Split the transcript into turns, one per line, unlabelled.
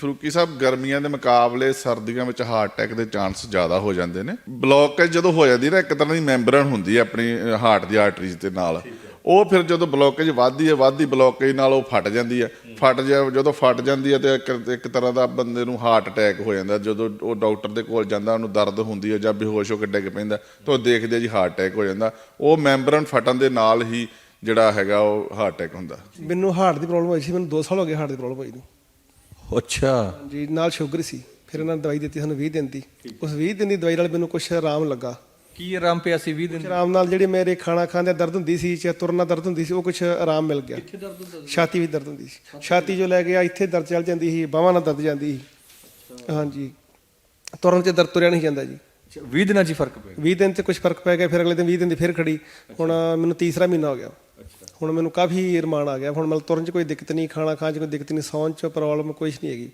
ਫਰੂਕੀ ਸਾਹਿਬ ਗਰਮੀਆਂ ਦੇ ਮੁਕਾਬਲੇ ਸਰਦੀਆਂ ਵਿੱਚ ਹਾਰਟ ਅਟੈਕ ਦੇ ਚਾਂਸ ਜ਼ਿਆਦਾ ਹੋ ਜਾਂਦੇ ਨੇ। ਬਲੌਕੇਜ ਜਦੋਂ ਹੋ ਜਾਂਦੀ ਨਾ ਇੱਕ ਤਰ੍ਹਾਂ ਦੀ ਮੈਂਬਰਨ ਹੁੰਦੀ ਹੈ ਆਪਣੀ ਹਾਰਟ ਦੀ ਆਰਟਰੀਜ਼ ਦੇ ਨਾਲ। ਉਹ ਫਿਰ ਜਦੋਂ ਬਲੌਕੇਜ ਵੱਧਦੀ ਹੈ ਵੱਧਦੀ ਬਲੌਕੇਜ ਨਾਲ ਉਹ ਫਟ ਜਾਂਦੀ ਹੈ। ਫਟ ਜਾ ਜਦੋਂ ਫਟ ਜਾਂਦੀ ਹੈ ਤੇ ਇੱਕ ਤਰ੍ਹਾਂ ਦਾ ਬੰਦੇ ਨੂੰ ਹਾਰਟ ਅਟੈਕ ਹੋ ਜਾਂਦਾ। ਜਦੋਂ ਉਹ ਡਾਕਟਰ ਦੇ ਕੋਲ ਜਾਂਦਾ ਉਹਨੂੰ ਦਰਦ ਹੁੰਦੀ ਹੈ ਜਾਂ ਬੇਹੋਸ਼ ਹੋ ਕੇ ਡਿੱਗ ਪੈਂਦਾ ਤਾਂ ਉਹ ਦੇਖਦੇ ਆ ਜੀ ਹਾਰਟ ਅਟੈਕ ਹੋ ਜਾਂਦਾ। ਉਹ ਮੈਂਬਰਨ ਫਟਣ ਦੇ ਨਾਲ ਹੀ ਜਿਹੜਾ ਹੈਗਾ ਉਹ ਹਾਰਟ ਅਟੈਕ ਹੁੰਦਾ।
ਮੈਨੂੰ ਹਾਰਟ ਦੀ ਪ੍ਰੋਬਲਮ ਹੋਈ ਸੀ ਮੈਨੂੰ 2 ਸਾਲ ਹੋ ਗਏ ਹਾਰਟ ਦੀ ਪ੍ਰੋਬਲਮ ਹੋਈ ਨੂੰ।
ਅੱਛਾ।
ਜੀ ਨਾਲ ਸ਼ੂਗਰ ਸੀ। ਫਿਰ ਇਹਨਾਂ ਨੇ ਦਵਾਈ ਦਿੱਤੀ ਸਾਨੂੰ 20 ਦਿਨ ਦੀ। ਉਸ 20 ਦਿਨ ਦੀ ਦਵਾਈ ਨਾਲ ਮੈਨੂੰ ਕੁਝ ਆਰਾਮ ਲੱਗਾ।
ਕੀ ਆਰਾਮ ਪਿਆ ਸੀ 20 ਦਿਨ
ਆਰਾਮ ਨਾਲ ਜਿਹੜੀ ਮੇਰੇ ਖਾਣਾ ਖਾਂਦੇ ਦਰਦ ਹੁੰਦੀ ਸੀ ਜਾਂ ਤੁਰਨਾ ਦਰਦ ਹੁੰਦੀ ਸੀ ਉਹ ਕੁਝ ਆਰਾਮ ਮਿਲ ਗਿਆ। ਛਾਤੀ ਵਿੱਚ ਦਰਦ ਹੁੰਦੀ ਸੀ। ਛਾਤੀ ਜੋ ਲੈ ਗਿਆ ਇੱਥੇ ਦਰਦ ਚੱਲ ਜਾਂਦੀ ਸੀ ਬਾਹਾਂ ਨਾਲ ਦਰਦ ਜਾਂਦੀ ਸੀ। ਹਾਂਜੀ। ਤੁਰਨ ਚ ਦਰਦ ਤੁਰਿਆ ਨਹੀਂ ਜਾਂਦਾ ਜੀ।
20 ਦਿਨਾਂ 'ਚ ਹੀ ਫ਼ਰਕ ਪਿਆ।
20 ਦਿਨ ਤੇ ਕੁਝ ਫ਼ਰਕ ਪੈ ਗਿਆ ਫਿਰ ਅਗਲੇ ਦਿਨ 20 ਦਿਨ ਦੀ ਫਿਰ ਖੜੀ। ਹੁਣ ਮੈਨੂੰ ਤੀਸਰਾ ਮਹੀਨਾ ਹੋ ਗਿਆ। ਹੁਣ ਮੈਨੂੰ ਕਾਫੀ ਰਮਾਨ ਆ ਗਿਆ। ਹੁਣ ਮਤਲਬ ਤੁਰਨ ਚ ਕੋਈ ਦਿੱਕਤ ਨਹੀਂ, ਖਾਣਾ ਖਾਣ ਚ ਕੋਈ ਦਿੱਕਤ ਨਹੀਂ, ਸੌਣ ਚ ਪ੍ਰੋਬਲਮ ਕੁਝ ਨਹੀਂ ਹੈਗੀ।